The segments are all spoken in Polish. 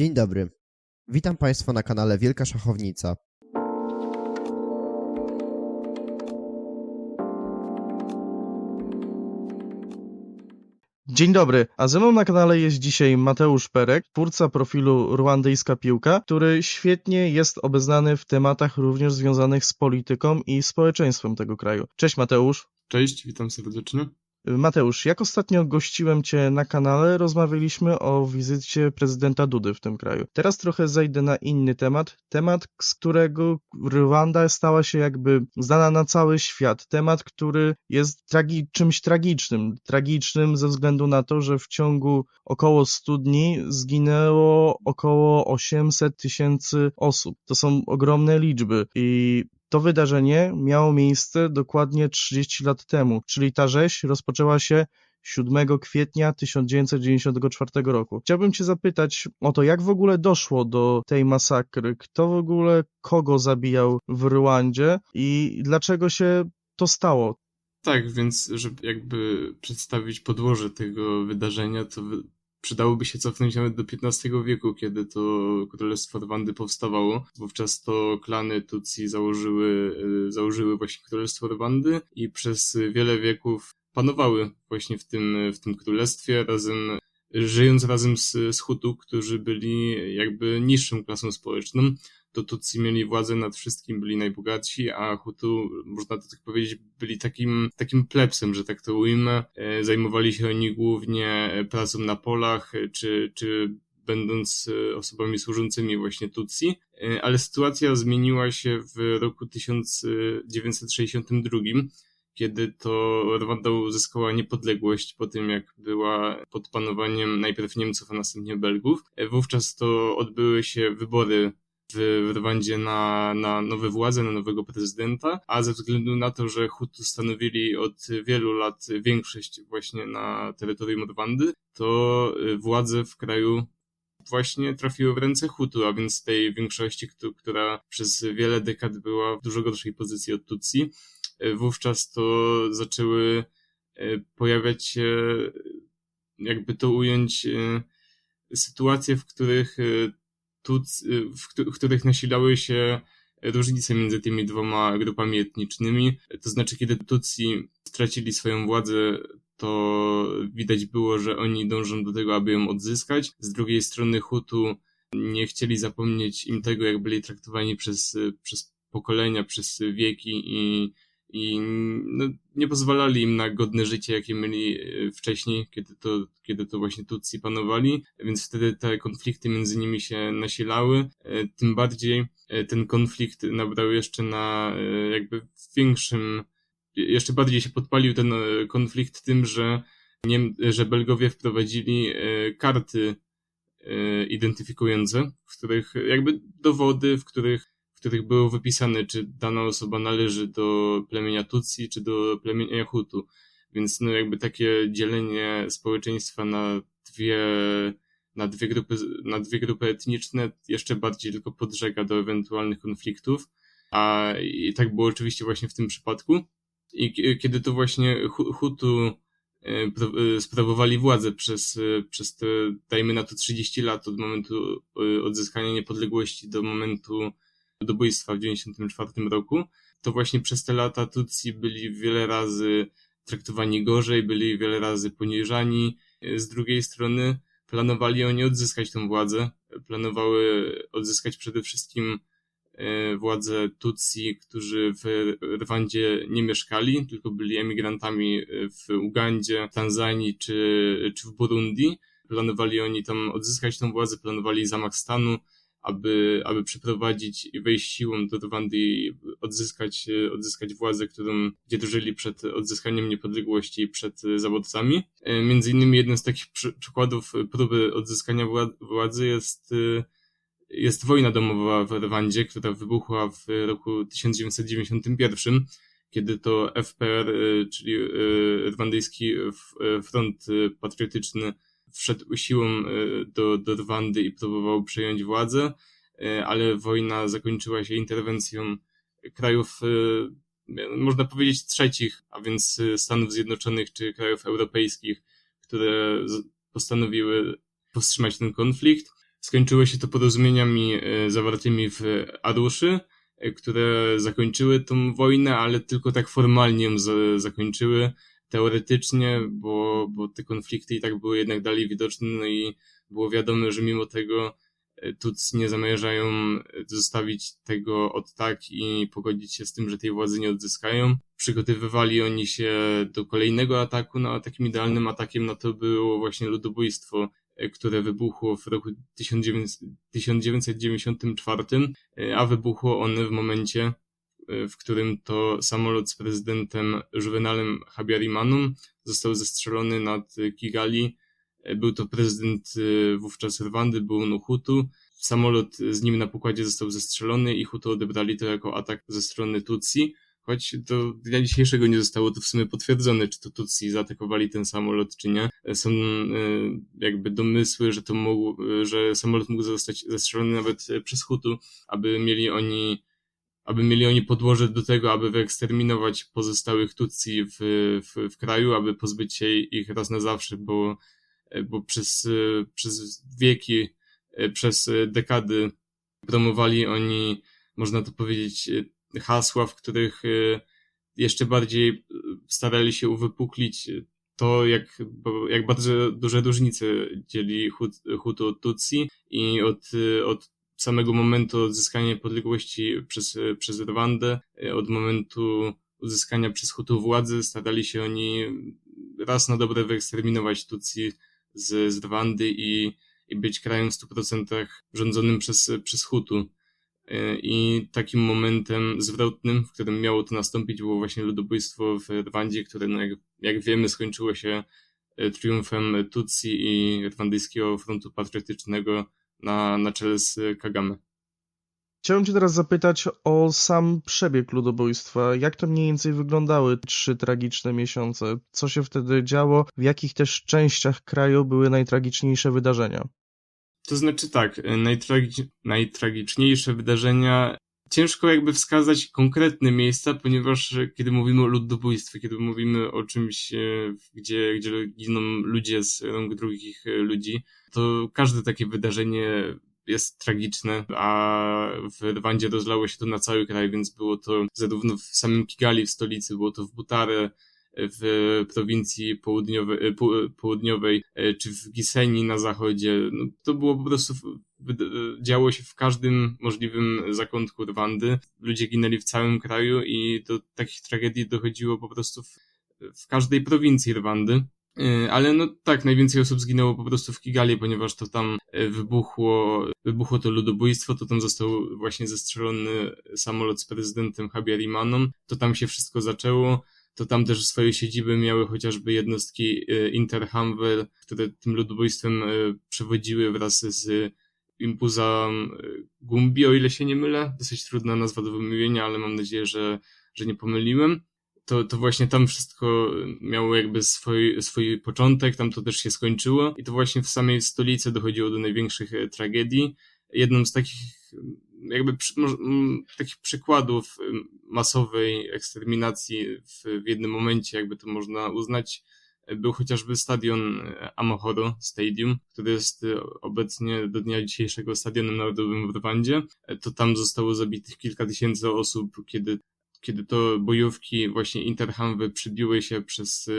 Dzień dobry. Witam Państwa na kanale Wielka Szachownica. Dzień dobry, a ze mną na kanale jest dzisiaj Mateusz Perek, twórca profilu Ruandyjska Piłka, który świetnie jest obeznany w tematach również związanych z polityką i społeczeństwem tego kraju. Cześć Mateusz. Cześć, witam serdecznie. Mateusz, jak ostatnio gościłem Cię na kanale, rozmawialiśmy o wizycie prezydenta Dudy w tym kraju. Teraz trochę zejdę na inny temat, temat, z którego Rwanda stała się jakby znana na cały świat. Temat, który jest tragi czymś tragicznym. Tragicznym ze względu na to, że w ciągu około 100 dni zginęło około 800 tysięcy osób. To są ogromne liczby i to wydarzenie miało miejsce dokładnie 30 lat temu, czyli ta rzeź rozpoczęła się 7 kwietnia 1994 roku. Chciałbym Cię zapytać o to, jak w ogóle doszło do tej masakry, kto w ogóle kogo zabijał w Rwandzie i dlaczego się to stało. Tak, więc żeby jakby przedstawić podłoże tego wydarzenia, to przydałoby się cofnąć nawet do XV wieku, kiedy to Królestwo Rwandy powstawało. Wówczas to klany Tutsi założyły, y, założyły właśnie Królestwo Rwandy i przez wiele wieków panowały właśnie w tym, w tym królestwie razem żyjąc razem z, z Hutu, którzy byli jakby niższą klasą społeczną, to Tutsi mieli władzę nad wszystkim, byli najbogatsi, a Hutu, można to tak powiedzieć, byli takim, takim plebsem, że tak to ujmę. E, Zajmowali się oni głównie e, pracą na polach, e, czy, czy będąc osobami służącymi właśnie Tutsi, ale sytuacja zmieniła się w roku 1962, kiedy to Rwanda uzyskała niepodległość po tym, jak była pod panowaniem najpierw Niemców, a następnie Belgów. Wówczas to odbyły się wybory w Rwandzie na, na nowe władze, na nowego prezydenta, a ze względu na to, że Hutu stanowili od wielu lat większość właśnie na terytorium Rwandy, to y, władze w kraju właśnie trafiły w ręce Hutu, a więc tej większości, któ- która przez wiele dekad była w dużo gorszej pozycji od Tutsi. Y, Wówczas to zaczęły y, pojawiać się, jakby to ująć, y, sytuacje, w których y, Tuc, y, w, któ- w których nasilały się różnice między tymi dwoma grupami etnicznymi. To znaczy, kiedy Tutsi stracili swoją władzę, to widać było, że oni dążą do tego, aby ją odzyskać. Z drugiej strony Hutu nie chcieli zapomnieć im tego, jak byli traktowani przez, przez pokolenia, przez wieki i, i no, nie pozwalali im na godne życie, jakie mieli e, wcześniej, kiedy to, kiedy to właśnie Tutsi panowali, więc wtedy te konflikty między nimi się nasilały. E, Tym bardziej e, ten konflikt nabrał jeszcze na jakby większym, jeszcze bardziej się podpalił ten konflikt tym, że, Niem, że Belgowie wprowadzili karty identyfikujące, w których jakby dowody, w których których było wypisane, czy dana osoba należy do plemienia Tutsi, czy do plemienia Hutu. Więc no jakby takie dzielenie społeczeństwa na dwie, na dwie grupy, na dwie grupy etniczne jeszcze bardziej tylko podżega do ewentualnych konfliktów. A i tak było oczywiście właśnie w tym przypadku. I kiedy to właśnie Hu- Hutu e, e, sprawowali władzę przez, e, przez te, dajmy na to 30 lat od momentu odzyskania niepodległości do momentu ludobójstwa w 1994 roku, to właśnie przez te lata Tutsi byli wiele razy traktowani gorzej, byli wiele razy poniżani. Z drugiej strony planowali oni odzyskać tą władzę. Planowały odzyskać przede wszystkim e, władzę Tutsi, którzy w Rwandzie nie mieszkali, tylko byli emigrantami w Ugandzie, Tanzanii czy, czy w Burundi. Planowali oni tam odzyskać tą władzę, planowali zamach stanu, aby, aby przeprowadzić i wejść siłą do Rwandy i odzyskać, odzyskać władzę, którą gdzie drżeli przed odzyskaniem niepodległości przed zawodcami. E, Między innymi jednym z takich przy, przykładów próby odzyskania wła- władzy jest, e, jest wojna domowa w Rwandzie, która wybuchła w roku 1991, kiedy to FPR, e, czyli Rwandyjski Front Patriotyczny, wszedł siłą e, do, do Rwandy i próbował przejąć władzę, e, ale wojna zakończyła się interwencją krajów, e, można powiedzieć trzecich, a więc Stanów Zjednoczonych czy krajów europejskich, które postanowiły powstrzymać ten konflikt. Skończyło się to porozumieniami zawartymi w Aruszy, które zakończyły tą wojnę, ale tylko tak formalnie ją za, zakończyły. Teoretycznie, bo, bo te konflikty i tak były jednak dalej widoczne, no i było wiadomo, że mimo tego e, Tutsi nie zamierzają zostawić tego od tak i pogodzić się z tym, że tej władzy nie odzyskają. Przygotowywali oni się do kolejnego ataku, no a takim idealnym atakiem no to było właśnie ludobójstwo które wybuchło w roku 1994, a wybuchło one w momencie, w którym to samolot z prezydentem Juvenalem Habiarimanem został zestrzelony nad Kigali. Był to prezydent wówczas Rwandy, był on Hutu. Samolot z nim na pokładzie został zestrzelony i Hutu odebrali to jako atak ze strony Tutsi choć do dnia dzisiejszego nie zostało to w sumie potwierdzone, czy to Tutsi zaatakowali ten samolot, czy nie. Są e, jakby domysły, że to mógł, że samolot mógł zostać zestrzelony nawet przez Hutu, aby mieli oni aby mieli oni podłoże do tego, aby wyeksterminować pozostałych Tutsi w, w, w kraju, aby pozbyć się ich raz na zawsze, bo, bo przez, przez wieki, przez dekady promowali oni, można to powiedzieć, hasła, w których y, jeszcze bardziej starali się uwypuklić to, jak, jak bardzo duże różnice dzieli Hutu od Tutsi i od, od samego momentu odzyskania niepodległości przez, przez Rwandę, od momentu uzyskania przez Hutu władzy, starali się oni raz na dobre wyeksterminować Tutsi z, z Rwandy i, i być krajem w 100% rządzonym przez, przez Hutu. E, I takim momentem zwrotnym, w którym miało to nastąpić, było właśnie ludobójstwo w Rwandzie, które, no jak, jak wiemy, skończyło się e, triumfem Tutsi i Rwandyjskiego Frontu Patriotycznego na, na czele z Kagame. Chciałem Cię teraz zapytać o sam przebieg ludobójstwa. Jak to mniej więcej wyglądały trzy tragiczne miesiące? Co się wtedy działo? W jakich też częściach kraju były najtragiczniejsze wydarzenia? To znaczy tak, e, najtragi- najtragiczniejsze wydarzenia ciężko jakby wskazać konkretne miejsca, ponieważ e, kiedy mówimy o ludobójstwie, kiedy mówimy o czymś, e, gdzie, gdzie giną ludzie z rąk drugich ludzi, to każde takie wydarzenie jest tragiczne, a w Rwandzie rozlało się to na cały kraj, więc było to zarówno w samym Kigali, w stolicy, było to w Butare, w prowincji południowej, e, południowej e, czy w Gisenii na zachodzie. No, to było po prostu, działo się w każdym możliwym zakątku Rwandy. Ludzie ginęli w całym kraju i do takich tragedii dochodziło po prostu w, w każdej prowincji Rwandy. E, ale no tak, najwięcej osób zginęło po prostu w Kigali, ponieważ to tam wybuchło, wybuchło to ludobójstwo, to tam został właśnie zestrzelony samolot z prezydentem Habiarimaną, to tam się wszystko zaczęło to tam też swoje siedziby miały chociażby jednostki e, Interhamwer, które tym ludobójstwem e, przewodziły wraz z Impuza e, Gumbi, o ile się nie mylę. Dosyć trudna nazwa do wymówienia, ale mam nadzieję, że, że nie pomyliłem. To, to właśnie tam wszystko miało jakby swój, swój początek, tam to też się skończyło i to właśnie w samej stolicy dochodziło do największych tragedii. Jedną z takich jakby przy, takich przykładów masowej eksterminacji w, w jednym momencie, jakby to można uznać, był chociażby stadion Amohoro Stadium, który jest obecnie do dnia dzisiejszego stadionem narodowym w Rwandzie. To tam zostało zabitych kilka tysięcy osób, kiedy, kiedy to bojówki właśnie Interhamwy przybiły się przez,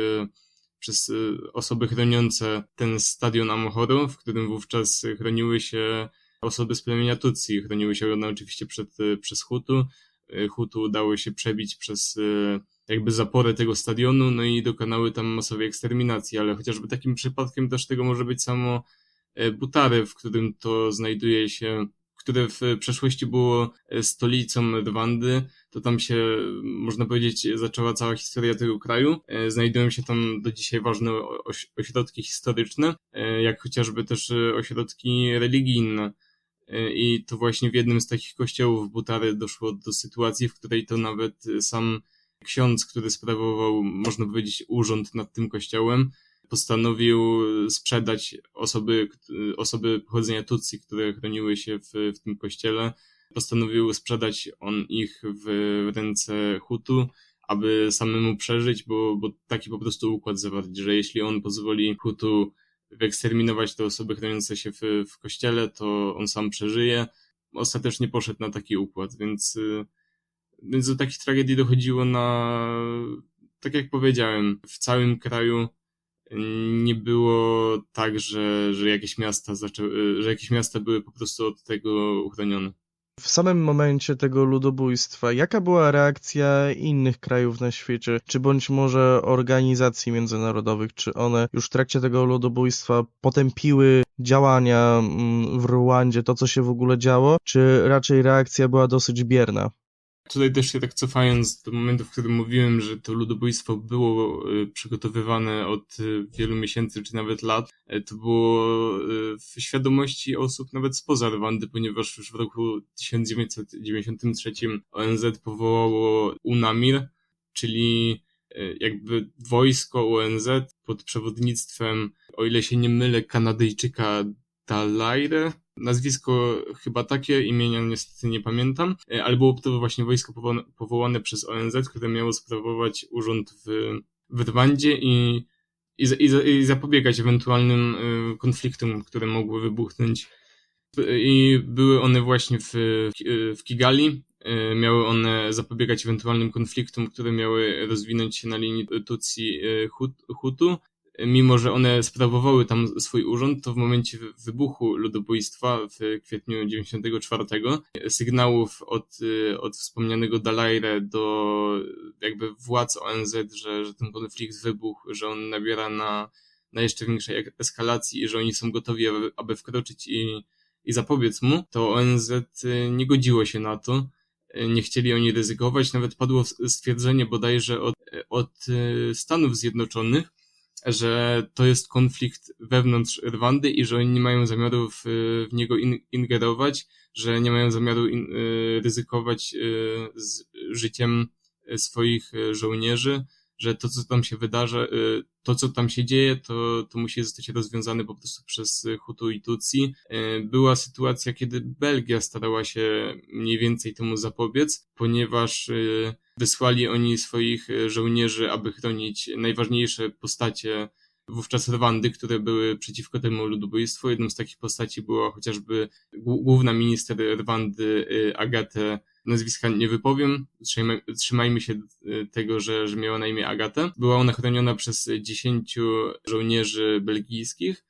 przez osoby chroniące ten stadion Amohoro, w którym wówczas chroniły się osoby z plemienia Tutsi. Chroniły się one oczywiście przed, przez Hutu. Hutu udało się przebić przez e, jakby zaporę tego stadionu, no i dokonały tam masowej eksterminacji, ale chociażby takim przypadkiem też tego może być samo e, Butary, w którym to znajduje się, które w przeszłości było e, stolicą Rwandy, to tam się, można powiedzieć, zaczęła cała historia tego kraju. Znajdują się tam do dzisiaj ważne ośrodki historyczne, jak chociażby też ośrodki religijne. I to właśnie w jednym z takich kościołów Butary doszło do sytuacji, w której to nawet sam ksiądz, który sprawował, można powiedzieć, urząd nad tym kościołem, postanowił sprzedać osoby, osoby pochodzenia Tutsi, które chroniły się w, w tym kościele. Postanowił sprzedać on ich w ręce Hutu, aby samemu przeżyć, bo, bo taki po prostu układ zawarć, że jeśli on pozwoli Hutu wyeksterminować te osoby chroniące się w, w kościele, to on sam przeżyje. Ostatecznie poszedł na taki układ, więc, y, więc do takich tragedii dochodziło na, tak jak powiedziałem, w całym kraju nie było tak, że, że jakieś miasta zaczęły, że jakieś miasta były po prostu od tego uchronione. W samym momencie tego ludobójstwa, jaka była reakcja innych krajów na świecie, czy bądź może organizacji międzynarodowych, czy one już w trakcie tego ludobójstwa potępiły działania mm, w Rwandzie, to co się w ogóle działo, czy raczej reakcja była dosyć bierna? Tutaj też się tak cofając do momentu, w którym mówiłem, że to ludobójstwo było y, przygotowywane od y, wielu miesięcy czy nawet lat, y, to było w świadomości osób nawet spoza Rwandy, ponieważ już w roku 1993 ONZ powołało UNAMIR, czyli jakby wojsko ONZ pod przewodnictwem, o ile się nie mylę, Kanadyjczyka Dalaire, Nazwisko chyba takie, imienia niestety nie pamiętam, e, ale było to właśnie wojsko powołane, przez ONZ, które miało sprawować urząd w, w Rwandzie i, i, i, i zapobiegać ewentualnym e, konfliktom, które mogły wybuchnąć. I były one właśnie w, w Kigali, e, miały one zapobiegać ewentualnym konfliktom, które miały rozwinąć się na linii Tutsi-Hutu mimo że one sprawowały tam swój urząd, to w momencie wybuchu ludobójstwa w kwietniu 94 sygnałów od, od wspomnianego Dalaire do jakby władz ONZ, że, że ten konflikt wybuchł, że on nabiera na, na jeszcze większej eskalacji i że oni są gotowi, aby, aby wkroczyć i, i zapobiec mu, to ONZ nie godziło się na to nie chcieli oni ryzykować. Nawet padło stwierdzenie bodajże od, od Stanów Zjednoczonych, że to jest konflikt wewnątrz Rwandy i że oni nie mają zamiaru w, w niego in, ingerować, że nie mają zamiaru in, y, ryzykować y, z życiem swoich żołnierzy, że to, co tam się wydarza, y, to, co tam się dzieje, to, to musi zostać rozwiązane po prostu przez Hutu i Tutsi. Była sytuacja, kiedy Belgia starała się mniej więcej temu zapobiec, ponieważ Wysłali oni swoich żołnierzy, aby chronić najważniejsze postacie wówczas Rwandy, które były przeciwko temu ludobójstwu. Jedną z takich postaci była chociażby główna minister Rwandy e, Agatę, nazwiska nie wypowiem, trzymajmy się e, tego, że, że miała na imię Agatę. Była ona chroniona przez dziesięciu żołnierzy belgijskich,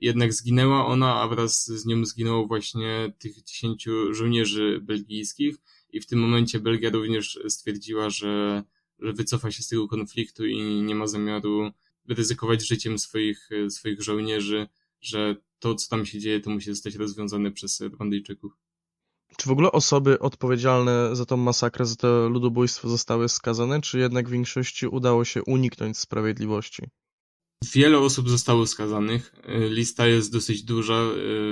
jednak zginęła ona, a wraz z nią zginęło właśnie tych dziesięciu żołnierzy belgijskich i w tym momencie Belgia również stwierdziła, że, że wycofa się z tego konfliktu i nie ma zamiaru ryzykować życiem swoich, swoich żołnierzy, że to, co tam się dzieje, to musi zostać rozwiązane przez Rwandyjczyków. Czy w ogóle osoby odpowiedzialne za tą masakrę, za to ludobójstwo zostały skazane, czy jednak w większości udało się uniknąć sprawiedliwości? Wiele osób zostało skazanych. Lista jest dosyć duża.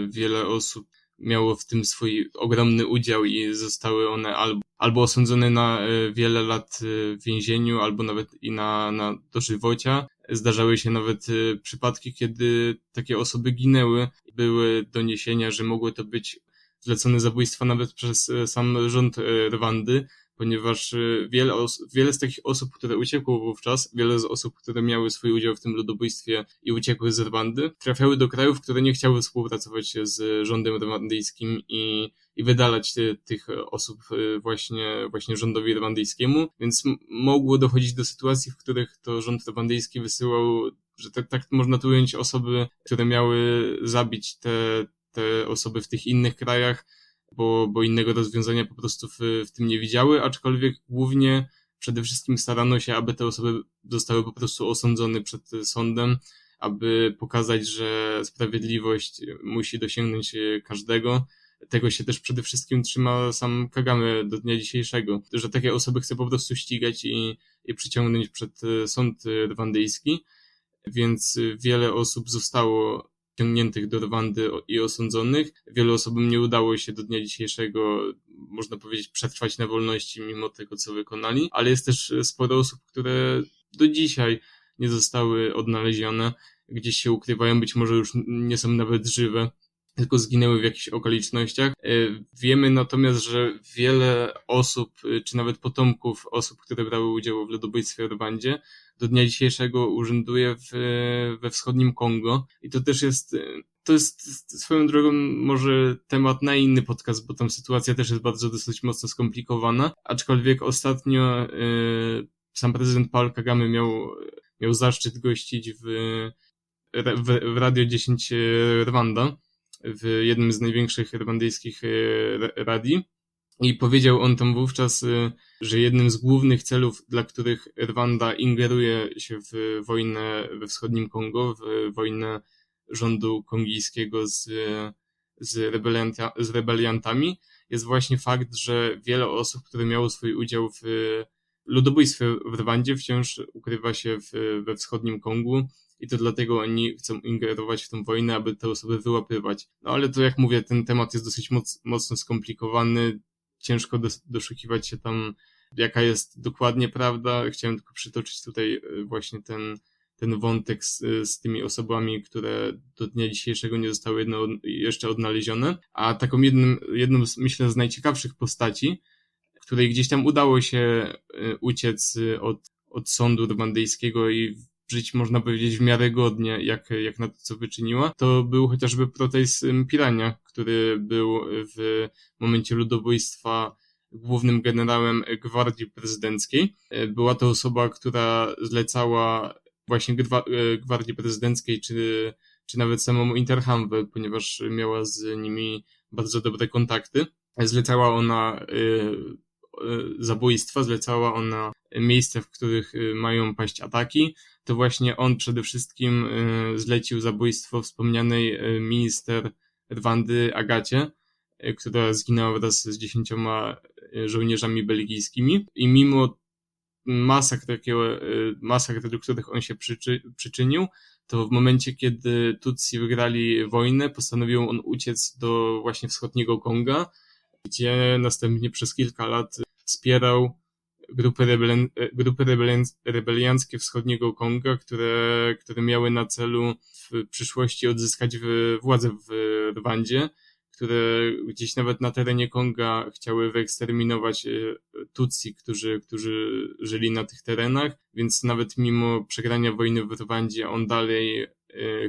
Wiele osób miało w tym swój ogromny udział i zostały one albo, albo osądzone na e, wiele lat e, w więzieniu, albo nawet i na, na dożywocia. Zdarzały się nawet e, przypadki, kiedy takie osoby ginęły. Były doniesienia, że mogły to być zlecone zabójstwa nawet przez sam rząd Rwandy, ponieważ y, wiele, wiele z takich osób, które uciekło wówczas, wiele z osób, które miały swój udział w tym ludobójstwie i uciekły z Rwandy, trafiały do krajów, które nie chciały współpracować z rządem rwandyjskim i, i wydalać ty, tych osób właśnie, właśnie rządowi rwandyjskiemu, więc mogło dochodzić do sytuacji, w których to rząd rwandyjski wysyłał że tak, tak można tu ująć osoby, które miały zabić te, te osoby w tych innych krajach, bo, bo innego rozwiązania po prostu w, w tym nie widziały, aczkolwiek głównie przede wszystkim starano się, aby te osoby zostały po prostu osądzone przed sądem, aby pokazać, że sprawiedliwość musi dosięgnąć każdego. Tego się też przede wszystkim trzyma sam Kagame do dnia dzisiejszego, że takie osoby chce po prostu ścigać i, i przyciągnąć przed sąd rwandyjski, więc wiele osób zostało ściągniętych do Rwandy i osądzonych. Wielu osobom nie udało się do dnia dzisiejszego, można powiedzieć, przetrwać na wolności mimo tego, co wykonali, ale jest też sporo osób, które do dzisiaj nie zostały odnalezione, gdzieś się ukrywają, być może już nie są nawet żywe. Tylko zginęły w jakichś okolicznościach. E, wiemy natomiast, że wiele osób, e, czy nawet potomków osób, które brały udział w ludobójstwie w Rwandzie, do dnia dzisiejszego urzęduje w, we wschodnim Kongo. I to też jest, e, to jest swoją drogą może temat na inny podcast, bo tam sytuacja też jest bardzo dosyć mocno skomplikowana. Aczkolwiek ostatnio sam prezydent Paul Kagame miał, miał zaszczyt gościć w, w, w Radio 10 Rwanda w jednym z największych rwandyjskich e, radii. I powiedział on tam wówczas, e, że jednym z głównych celów, dla których Rwanda ingeruje się w wojnę we wschodnim Kongo, w wojnę rządu kongijskiego z, z, rebelianta, z rebeliantami, jest właśnie fakt, że wiele osób, które miało swój udział w ludobójstwie w Rwandzie, wciąż ukrywa się w, we wschodnim Kongu i to dlatego oni chcą ingerować w tę wojnę, aby te osoby wyłapywać. No ale to jak mówię, ten temat jest dosyć moc, mocno skomplikowany, ciężko dos, doszukiwać się tam, jaka jest dokładnie prawda. Chciałem tylko przytoczyć tutaj e, właśnie ten, ten wątek z, z tymi osobami, które do dnia dzisiejszego nie zostały jedno, jeszcze odnalezione. A taką jednym, jedną z, myślę, z najciekawszych postaci, której gdzieś tam udało się e, uciec od, od sądu rwandyjskiego i żyć, można powiedzieć, w miarę godnie, jak, jak na to, co wyczyniła, to był chociażby protest Pirania, który był w momencie ludobójstwa głównym generałem gwardii prezydenckiej. Była to osoba, która zlecała właśnie gwardii prezydenckiej, czy, czy nawet samemu Interhamwe, ponieważ miała z nimi bardzo dobre kontakty. Zlecała ona y, zabójstwa, zlecała ona miejsca, w których mają paść ataki, to właśnie on przede wszystkim y, zlecił zabójstwo wspomnianej y, minister Rwandy Agacie, y, która zginęła wraz z dziesięcioma żołnierzami belgijskimi. I mimo masakr, masakr, do których on się przyczy, przyczynił, to w momencie, kiedy Tutsi wygrali wojnę, postanowił on uciec do właśnie wschodniego Konga, gdzie następnie przez kilka lat wspierał grupy, rebelian, grupy rebelian, rebelianckie wschodniego Konga, które, które miały na celu w przyszłości odzyskać władzę w Rwandzie, które gdzieś nawet na terenie Konga chciały wyeksterminować e, Tutsi, którzy, którzy żyli na tych terenach, więc nawet mimo przegrania wojny w Rwandzie on dalej e,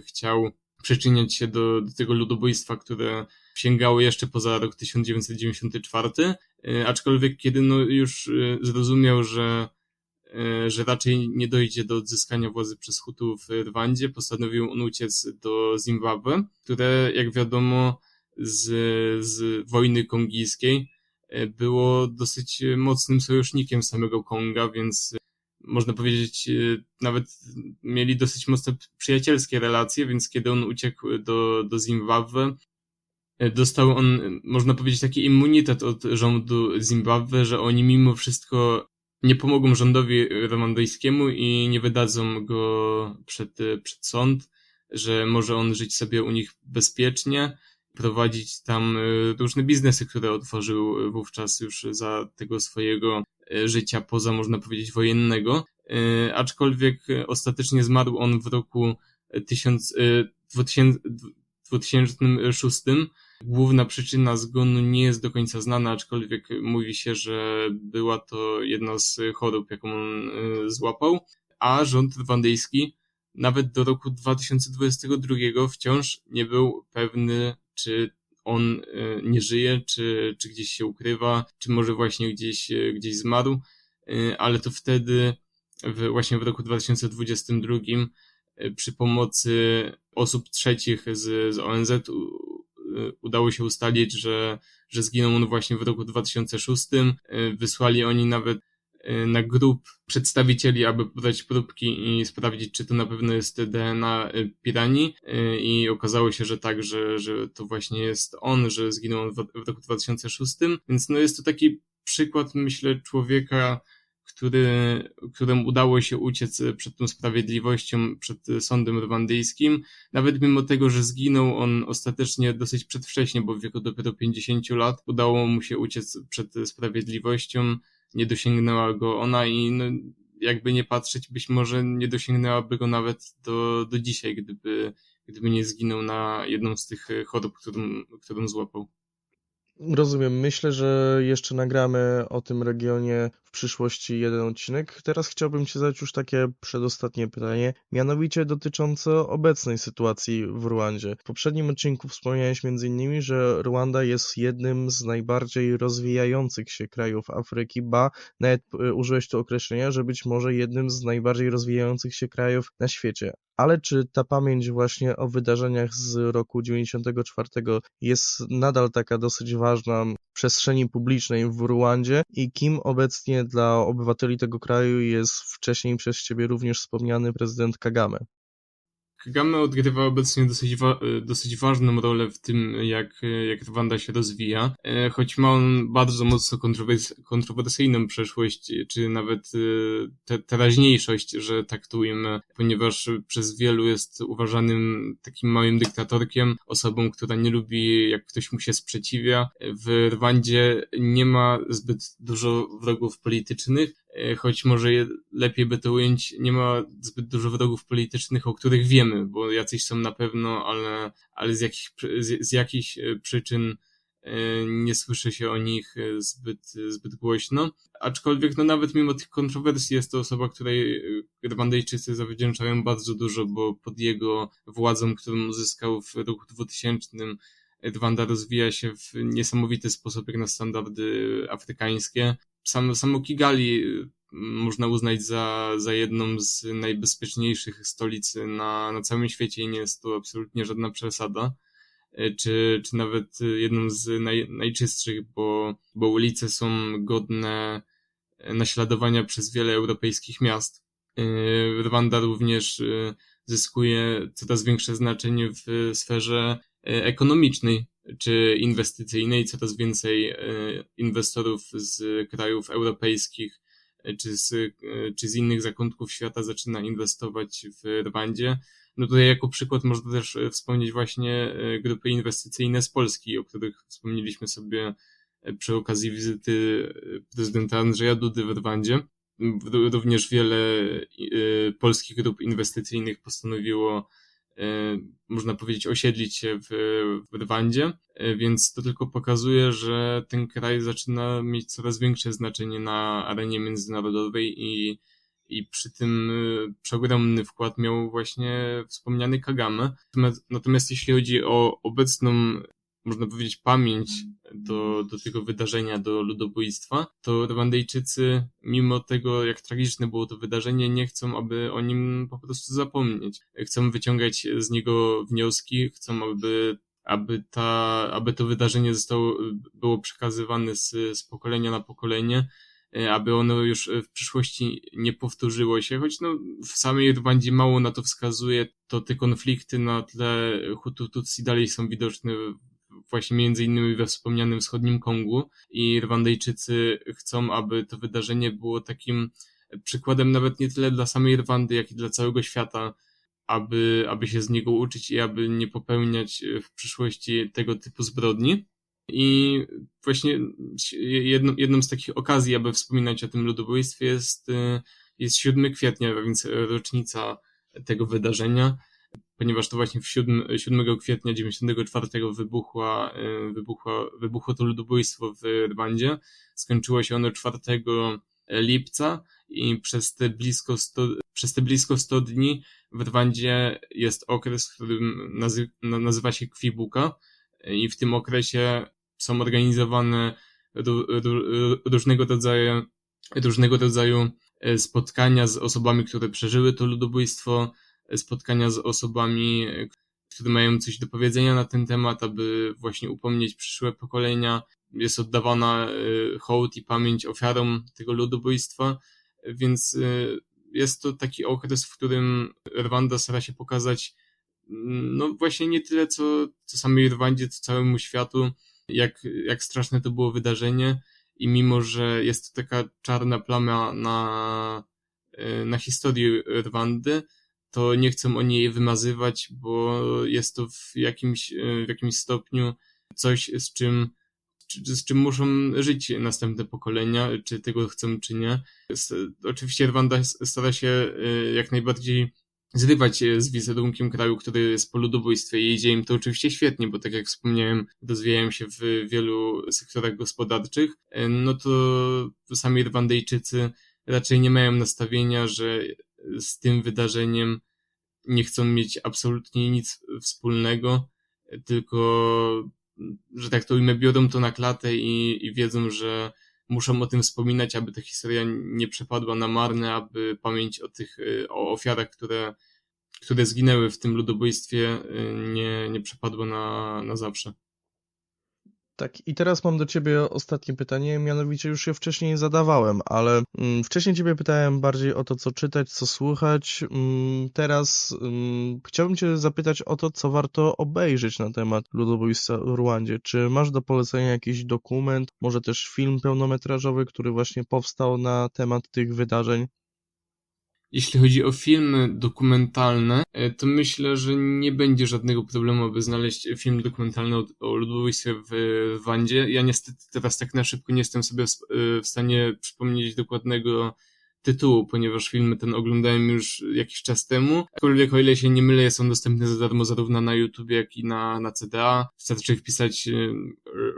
chciał przyczyniać się do, do tego ludobójstwa, które sięgało jeszcze poza rok 1994, e, aczkolwiek kiedy no już e, zrozumiał, że, e, że raczej nie dojdzie do odzyskania władzy przez Hutów w Rwandzie, postanowił on uciec do Zimbabwe, które jak wiadomo z, z wojny kongijskiej było dosyć mocnym sojusznikiem samego Konga, więc można powiedzieć, nawet mieli dosyć mocne przyjacielskie relacje, więc kiedy on uciekł do, do Zimbabwe, dostał on, można powiedzieć, taki immunitet od rządu Zimbabwe, że oni mimo wszystko nie pomogą rządowi rwandyjskiemu i nie wydadzą go przed, przed sąd, że może on żyć sobie u nich bezpiecznie, prowadzić tam e, różne biznesy, które otworzył wówczas już za tego swojego e, życia poza, można powiedzieć, wojennego. E, aczkolwiek ostatecznie zmarł on w roku 1000, 2000, 2006 Główna przyczyna zgonu nie jest do końca znana, aczkolwiek mówi się, że była to jedna z chorób, jaką on e, złapał, a rząd rwandyjski nawet do roku 2022 wciąż nie był pewny, czy on e, nie żyje, czy, czy gdzieś się ukrywa, czy może właśnie gdzieś, e, gdzieś zmarł, ale to wtedy, właśnie w roku 2022, przy pomocy osób trzecich z, z ONZ udało się ustalić, że, że zginął on właśnie w roku 2006. Y, wysłali oni nawet y, na grup przedstawicieli, aby podać próbki i sprawdzić, czy to na pewno jest DNA Pirani i okazało się, że tak, że, że to właśnie jest on, że zginął on w roku 2006, więc no jest to taki przykład, myślę, człowieka, który, któremu udało się uciec przed tą sprawiedliwością, przed sądem rwandyjskim, nawet mimo tego, że zginął on ostatecznie dosyć przedwcześnie, bo w wieku dopiero 50 lat, udało mu się uciec przed sprawiedliwością, nie dosięgnęła go ona i no, jakby nie patrzeć, być może nie dosięgnęłaby go nawet do, do dzisiaj, gdyby, gdyby nie zginął na jedną z tych chorób, którą, którą złapał. Rozumiem. Myślę, że jeszcze nagramy o tym regionie przyszłości jeden odcinek. Teraz chciałbym Ci zadać już takie przedostatnie pytanie, mianowicie dotyczące obecnej sytuacji w Ruandzie. W poprzednim odcinku wspomniałeś m.in., że Ruanda jest jednym z najbardziej rozwijających się krajów Afryki, ba, nawet e, użyłeś tu określenia, że być może jednym z najbardziej rozwijających się krajów na świecie. Ale czy ta pamięć właśnie o wydarzeniach z roku 94 jest nadal taka dosyć ważna w przestrzeni publicznej w Ruandzie i kim obecnie dla obywateli tego kraju jest wcześniej przez ciebie również wspomniany prezydent Kagame? Kagame odgrywa obecnie dosyć, wa dosyć ważną rolę w tym, jak, jak Rwanda się rozwija, e, choć ma on bardzo mocno kontrowers kontrowersyjną przeszłość, czy nawet e, te teraźniejszość, że tak tu ujmę, ponieważ przez wielu jest uważanym takim małym dyktatorkiem, osobą, która nie lubi, jak ktoś mu się sprzeciwia. W Rwandzie nie ma zbyt dużo wrogów politycznych, E, choć może lepiej by to ująć, nie ma zbyt dużo wrogów politycznych, o których wiemy, bo jacyś są na pewno, ale, ale z, jakich, z, z jakichś e, przyczyn e, nie słyszy się o nich zbyt, zbyt głośno. Aczkolwiek, no nawet mimo tych kontrowersji jest to osoba, której Rwandyjczycy zawdzięczają bardzo dużo, bo pod jego władzą, którą uzyskał w roku 2000, Rwanda rozwija się w niesamowity sposób jak na standardy afrykańskie sam, samo Kigali y, można uznać za, za jedną z najbezpieczniejszych stolic na, na całym świecie i nie jest to absolutnie żadna przesada. Y, czy, czy nawet jedną z naj, najczystszych, bo, bo ulice są godne naśladowania przez wiele europejskich miast. Y, Rwanda również zyskuje coraz większe znaczenie w sferze ekonomicznej czy inwestycyjnej. Coraz więcej e, inwestorów z krajów europejskich e, czy z, e, czy z innych zakątków świata zaczyna inwestować w Rwandzie. No tutaj jako przykład można też wspomnieć właśnie grupy inwestycyjne z Polski, o których wspomnieliśmy sobie przy okazji wizyty prezydenta Andrzeja Dudy w Rwandzie. Również wiele polskich grup inwestycyjnych postanowiło można powiedzieć, osiedlić się w, w Rwandzie, e, więc to tylko pokazuje, że ten kraj zaczyna mieć coraz większe znaczenie na arenie międzynarodowej i, i przy tym e, przeogromny wkład miał właśnie wspomniany Kagame. Natomiast, natomiast jeśli chodzi o obecną można powiedzieć, pamięć do, do tego wydarzenia, do ludobójstwa, to Rwandyjczycy, mimo tego, jak tragiczne było to wydarzenie, nie chcą, aby o nim po prostu zapomnieć. Chcą wyciągać z niego wnioski, chcą, aby aby, ta, aby to wydarzenie zostało, było przekazywane z, z pokolenia na pokolenie, aby ono już w przyszłości nie powtórzyło się, choć no, w samej Rwandzie mało na to wskazuje, to te konflikty na tle Hutu-Tutsi dalej są widoczne właśnie między innymi we wspomnianym wschodnim Kongu i Rwandyjczycy chcą, aby to wydarzenie było takim przykładem nawet nie tyle dla samej Rwandy, jak i dla całego świata, aby, aby się z niego uczyć i aby nie popełniać w przyszłości tego typu zbrodni. I właśnie jedną, jedną z takich okazji, aby wspominać o tym ludobójstwie jest, jest 7 kwietnia, więc rocznica tego wydarzenia ponieważ to właśnie w 7, 7 kwietnia 94 wybuchła, e, wybuchła, wybuchło to ludobójstwo w Rwandzie. Skończyło się ono 4 lipca i przez te blisko 100, przez te blisko 100 dni w Rwandzie jest okres, w którym nazy, nazywa się Kwibuka i w tym okresie są organizowane różnego rodzaju, różnego rodzaju spotkania z osobami, które przeżyły to ludobójstwo, spotkania z osobami, które mają coś do powiedzenia na ten temat, aby właśnie upomnieć przyszłe pokolenia. Jest oddawana y, hołd i pamięć ofiarom tego ludobójstwa, więc y, jest to taki okres, w którym Rwanda stara się pokazać, mm, no właśnie nie tyle co, co samej Rwandzie, co całemu światu, jak, jak straszne to było wydarzenie i mimo, że jest to taka czarna plama na, y, na historii Rwandy, to nie chcą o niej wymazywać, bo jest to w jakimś, w jakimś stopniu coś, z czym, z czym muszą żyć następne pokolenia, czy tego chcą, czy nie. Oczywiście Rwanda stara się e, jak najbardziej zrywać e, z wizerunkiem kraju, który jest po ludobójstwie i idzie im to oczywiście świetnie, bo tak jak wspomniałem, rozwijają się w wielu sektorach gospodarczych, e, no to sami Rwandyjczycy raczej nie mają nastawienia, że z tym wydarzeniem nie chcą mieć absolutnie nic wspólnego, tylko, że tak to ujmę, biorą to na klatę i, i wiedzą, że muszą o tym wspominać, aby ta historia nie przepadła na marne, aby pamięć o tych, y, o ofiarach, które, które zginęły w tym ludobójstwie, y, nie, nie przepadła na, na zawsze. Tak, i teraz mam do ciebie ostatnie pytanie, mianowicie już je wcześniej zadawałem, ale mm, wcześniej ciebie pytałem bardziej o to, co czytać, co słuchać. Mm, teraz mm, chciałbym cię zapytać o to, co warto obejrzeć na temat ludobójstwa w Rwandzie. Czy masz do polecenia jakiś dokument, może też film pełnometrażowy, który właśnie powstał na temat tych wydarzeń? Jeśli chodzi o filmy dokumentalne, e, to myślę, że nie będzie żadnego problemu, aby znaleźć film dokumentalny o, o ludobójstwie w Wandzie. Ja niestety teraz tak na szybko nie jestem sobie w, e, w stanie przypomnieć dokładnego tytułu, ponieważ film ten oglądałem już jakiś czas temu. Aczkolwiek o ile się nie mylę, są dostępne za darmo zarówno na YouTube, jak i na, na CDA. Wystarczy wpisać e,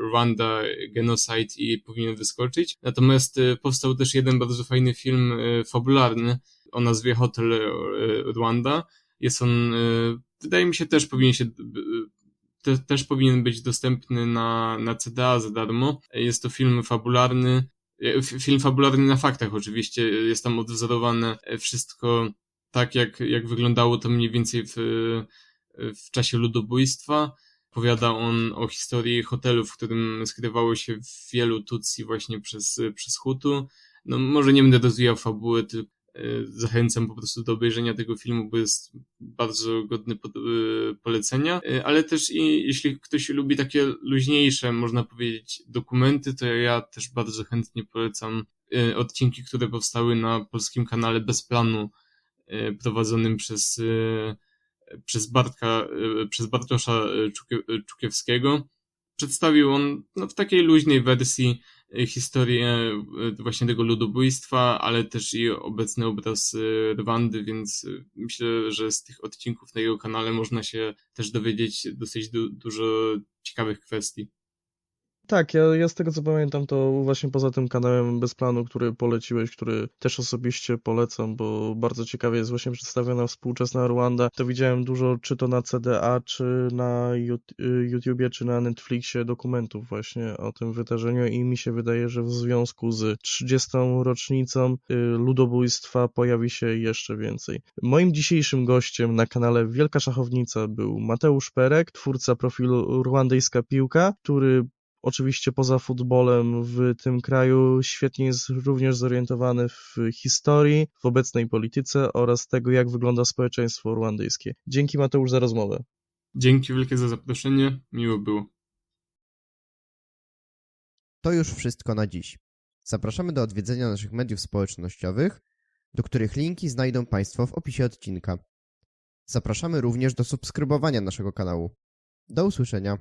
Rwanda Genocide i powinien wyskoczyć. Natomiast powstał też jeden bardzo fajny film fabularny, o nazwie Hotel e, Rwanda. Jest on, e, wydaje mi się, też powinien się te, też powinien być dostępny na, na CDA za darmo. Jest to film fabularny, e, film fabularny na faktach oczywiście, jest tam odwzorowane wszystko tak, jak, jak wyglądało to mniej więcej w, w czasie ludobójstwa. Opowiada on o historii hotelu, w którym skrywało się wielu Tutsi właśnie przez, przez Hutu. No, może nie będę rozwijał fabuły, tylko zachęcam po prostu do obejrzenia tego filmu, bo jest bardzo godny y, polecenia, y, ale też i jeśli ktoś lubi takie luźniejsze, można powiedzieć, dokumenty, to ja też bardzo chętnie polecam odcinki, które powstały na polskim kanale Bez Planu, prowadzonym przez, przez Bartka, przez Bartosza Czukiewskiego. Przedstawił on no, w takiej luźnej wersji historię e, właśnie tego ludobójstwa, ale też i obecny obraz e, Rwandy, więc e, myślę, że z tych odcinków na jego kanale można się też dowiedzieć dosyć du dużo ciekawych kwestii. Tak, ja, ja z tego co pamiętam, to właśnie poza tym kanałem Bez Planu, który poleciłeś, który też osobiście polecam, bo bardzo ciekawie jest właśnie przedstawiona współczesna Rwanda, to widziałem dużo, czy to na CDA, czy na YouTubie, czy na Netflixie dokumentów właśnie o tym wydarzeniu i mi się wydaje, że w związku z 30. rocznicą y, ludobójstwa pojawi się jeszcze więcej. Moim dzisiejszym gościem na kanale Wielka Szachownica był Mateusz Perek, twórca profilu Rwandyjska Piłka, który oczywiście poza futbolem w tym kraju świetnie jest również zorientowany w historii, w obecnej polityce oraz tego, jak wygląda społeczeństwo rwandyjskie. Dzięki Mateusz za rozmowę. Dzięki wielkie za zaproszenie, miło było. To już wszystko na dziś. Zapraszamy do odwiedzenia naszych mediów społecznościowych, do których linki znajdą Państwo w opisie odcinka. Zapraszamy również do subskrybowania naszego kanału. Do usłyszenia.